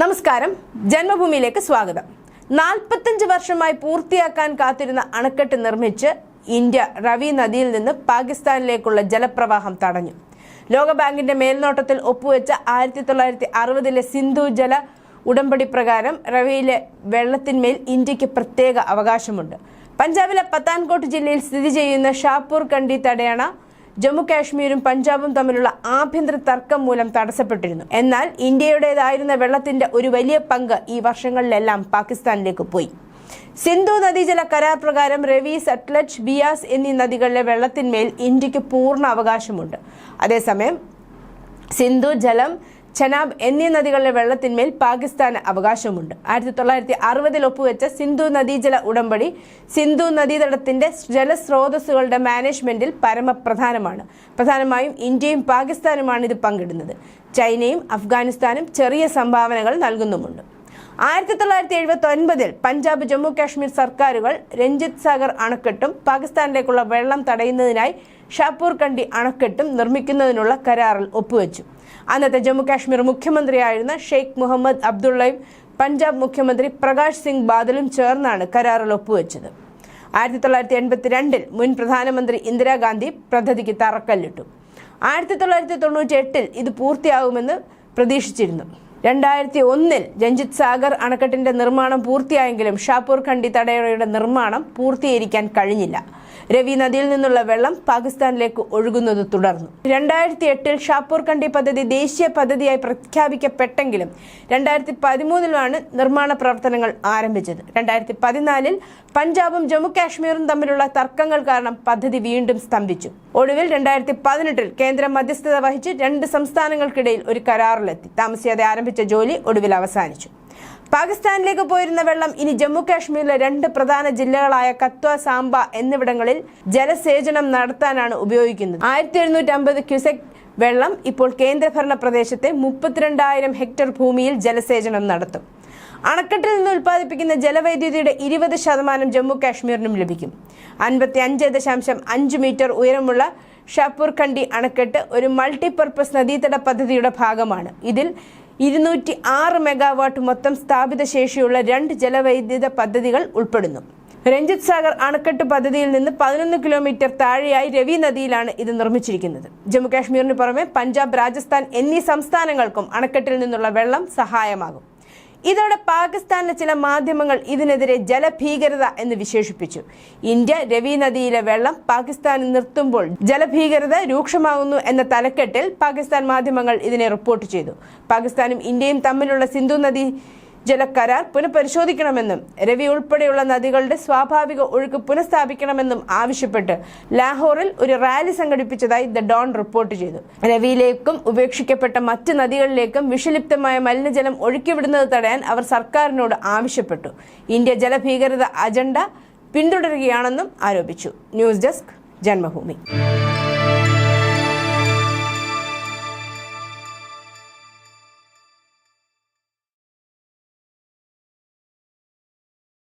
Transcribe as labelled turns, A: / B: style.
A: നമസ്കാരം. ജന്മഭൂമിയിലേക്ക് സ്വാഗതം. നാൽപ്പത്തഞ്ച് വർഷമായി പൂർത്തിയാക്കാൻ കാത്തിരുന്ന അണക്കെട്ട് നിർമ്മിച്ച് ഇന്ത്യ റവി നദിയിൽ നിന്ന് പാകിസ്ഥാനിലേക്കുള്ള ജലപ്രവാഹം തടഞ്ഞു. ലോകബാങ്കിന്റെ മേൽനോട്ടത്തിൽ ഒപ്പുവെച്ച ആയിരത്തി തൊള്ളായിരത്തി അറുപതിലെ സിന്ധു ജല ഉടമ്പടി പ്രകാരം റവിയിലെ വെള്ളത്തിന്മേൽ ഇന്ത്യയ്ക്ക് പ്രത്യേക അവകാശമുണ്ട്. പഞ്ചാബിലെ പത്താൻകോട്ട് ജില്ലയിൽ സ്ഥിതി ചെയ്യുന്ന ഷാപ്പൂർ കണ്ടി തടയണ ജമ്മു കാശ്മീരും പഞ്ചാബും തമ്മിലുള്ള ആഭ്യന്തര തർക്കം മൂലം തടസ്സപ്പെട്ടിരുന്നു. എന്നാൽ ഇന്ത്യയുടേതായിരുന്ന വെള്ളത്തിന്റെ ഒരു വലിയ പങ്ക് ഈ വർഷങ്ങളിലെല്ലാം പാകിസ്ഥാനിലേക്ക് പോയി. സിന്ധു നദീജല കരാർ പ്രകാരം രവി സട്ലജ് ബിയാസ് എന്നീ നദികളിലെ വെള്ളത്തിന്മേൽ ഇന്ത്യയ്ക്ക് പൂർണ അവകാശമുണ്ട്. അതേസമയം സിന്ധു ജലം ചനാബ് എന്നീ നദികളിലെ വെള്ളത്തിന്മേൽ പാകിസ്ഥാന് അവകാശമുണ്ട്. ആയിരത്തി തൊള്ളായിരത്തി അറുപതിൽ ഒപ്പുവെച്ച സിന്ധു നദീജല ഉടമ്പടി സിന്ധു നദീതടത്തിന്റെ ജലസ്രോതസ്സുകളുടെ മാനേജ്മെന്റിൽ പരമപ്രധാനമാണ്. പ്രധാനമായും ഇന്ത്യയും പാകിസ്ഥാനുമാണ് ഇത് പങ്കിടുന്നത്. ചൈനയും അഫ്ഗാനിസ്ഥാനും ചെറിയ സംഭാവനകൾ നൽകുന്നുമുണ്ട്. ആയിരത്തി തൊള്ളായിരത്തി എഴുപത്തി ഒൻപതിൽ പഞ്ചാബ് ജമ്മു കാശ്മീർ സർക്കാരുകൾ രഞ്ജിത് സാഗർ അണക്കെട്ടും പാകിസ്ഥാനിലേക്കുള്ള വെള്ളം തടയുന്നതിനായി ഷാപ്പൂർ കണ്ടി അണക്കെട്ടും നിർമ്മിക്കുന്നതിനുള്ള കരാറിൽ ഒപ്പുവെച്ചു. അന്നത്തെ ജമ്മു കാശ്മീർ മുഖ്യമന്ത്രിയായിരുന്ന ഷെയ്ഖ് മുഹമ്മദ് അബ്ദുള്ളയും പഞ്ചാബ് മുഖ്യമന്ത്രി പ്രകാശ് സിംഗ് ബാദലും ചേർന്നാണ് കരാറിൽ ഒപ്പുവെച്ചത്. ആയിരത്തി തൊള്ളായിരത്തി എൺപത്തിരണ്ടിൽ മുൻ പ്രധാനമന്ത്രി ഇന്ദിരാഗാന്ധി പദ്ധതിക്ക് തറക്കല്ലിട്ടു. ആയിരത്തി തൊള്ളായിരത്തി തൊണ്ണൂറ്റി എട്ടിൽ ഇത് പൂർത്തിയാകുമെന്ന് പ്രതീക്ഷിച്ചിരുന്നു. രണ്ടായിരത്തി ഒന്നിൽ രഞ്ജിത് സാഗർ അണക്കെട്ടിന്റെ നിർമ്മാണം പൂർത്തിയായെങ്കിലും ഷാപ്പൂർ ഖണ്ഡി തടയറയുടെ നിർമ്മാണം പൂർത്തീകരിക്കാൻ കഴിഞ്ഞില്ല. രവി നദിയിൽ നിന്നുള്ള വെള്ളം പാകിസ്ഥാനിലേക്ക് ഒഴുകുന്നത് തുടർന്നു. രണ്ടായിരത്തി എട്ടിൽ ഷാപ്പൂർ കണ്ടി പദ്ധതി ദേശീയ പദ്ധതിയായി പ്രഖ്യാപിക്കപ്പെട്ടെങ്കിലും രണ്ടായിരത്തി പതിമൂന്നിലാണ് നിർമ്മാണ പ്രവർത്തനങ്ങൾ ആരംഭിച്ചത്. രണ്ടായിരത്തി പതിനാലിൽ പഞ്ചാബും ജമ്മു കാശ്മീരും തമ്മിലുള്ള തർക്കങ്ങൾ കാരണം പദ്ധതി വീണ്ടും സ്തംഭിച്ചു. ഒടുവിൽ രണ്ടായിരത്തി പതിനെട്ടിൽ കേന്ദ്രം മധ്യസ്ഥത വഹിച്ച് രണ്ട് സംസ്ഥാനങ്ങൾക്കിടയിൽ ഒരു കരാറിലെത്തി. താമസിയാതെ ആരംഭിച്ച ജോലി ഒടുവിൽ അവസാനിച്ചു. പാകിസ്ഥാനിലേക്ക് പോയിരുന്ന വെള്ളം ഇനി ജമ്മു കാശ്മീരിലെ രണ്ട് പ്രധാന ജില്ലകളായ കത്വ സാംബ എന്നിവിടങ്ങളിൽ ജലസേചനം നടത്താനാണ് ഉപയോഗിക്കുന്നത്. ആയിരത്തി എഴുന്നൂറ്റി അമ്പത് ക്യുസെക് വെള്ളം ഇപ്പോൾ കേന്ദ്രഭരണ പ്രദേശത്തെ മുപ്പത്തിരണ്ടായിരം ഹെക്ടർ ഭൂമിയിൽ ജലസേചനം നടത്തും. അണക്കെട്ടിൽ നിന്ന് ഉൽപ്പാദിപ്പിക്കുന്ന ജലവൈദ്യുതിയുടെ ഇരുപത് ശതമാനം ജമ്മു കാശ്മീരിനും ലഭിക്കും. അൻപത്തി അഞ്ച് ദശാംശം അഞ്ച് മീറ്റർ ഉയരമുള്ള ഷാപ്പൂർ ഖണ്ഡി അണക്കെട്ട് ഒരു മൾട്ടിപർപ്പസ് നദീതട പദ്ധതിയുടെ ഭാഗമാണ്. ഇതിൽ ഇരുന്നൂറ്റി ആറ് മെഗാവാട്ട് മൊത്തം സ്ഥാപിത ശേഷിയുള്ള രണ്ട് ജലവൈദ്യുത പദ്ധതികൾ ഉൾപ്പെടുന്നു. രഞ്ജിത് സാഗർ അണക്കെട്ട് പദ്ധതിയിൽ നിന്ന് പതിനൊന്ന് കിലോമീറ്റർ താഴെയായി രവി നദിയിലാണ് ഇത് നിർമ്മിച്ചിരിക്കുന്നത്. ജമ്മു കാശ്മീരിന് പുറമെ പഞ്ചാബ് രാജസ്ഥാൻ എന്നീ സംസ്ഥാനങ്ങൾക്കും അണക്കെട്ടിൽ നിന്നുള്ള വെള്ളം സഹായമാകും. ഇതോടെ പാകിസ്ഥാനിലെ ചില മാധ്യമങ്ങൾ ഇതിനെതിരെ ജലഭീകരത എന്ന് വിശേഷിപ്പിച്ചു. ഇന്ത്യ രവി നദിയിലെ വെള്ളം പാകിസ്ഥാനിൽ നിർത്തുമ്പോൾ ജലഭീകരത രൂക്ഷമാകുന്നു എന്ന തലക്കെട്ടിൽ പാകിസ്ഥാൻ മാധ്യമങ്ങൾ ഇതിനെ റിപ്പോർട്ട് ചെയ്തു. പാകിസ്ഥാനും ഇന്ത്യയും തമ്മിലുള്ള സിന്ധു നദി ജലക്കരാർ പുനഃപരിശോധിക്കണമെന്നും രവി ഉൾപ്പെടെയുള്ള നദികളുടെ സ്വാഭാവിക ഒഴുക്ക് പുനഃസ്ഥാപിക്കണമെന്നും ആവശ്യപ്പെട്ട് ലാഹോറിൽ ഒരു റാലി സംഘടിപ്പിച്ചതായി ദ ഡോൺ റിപ്പോർട്ട് ചെയ്തു. രവിയിലേക്കും ഉപേക്ഷിക്കപ്പെട്ട മറ്റ് നദികളിലേക്കും വിഷലിപ്തമായ മലിനജലം ഒഴുക്കിവിടുന്നത് തടയാൻ അവർ സർക്കാരിനോട് ആവശ്യപ്പെട്ടു. ഇന്ത്യ ജലഭീകരത അജണ്ട പിന്തുടരുകയാണെന്നും ആരോപിച്ചു. News desk Janmabhumi.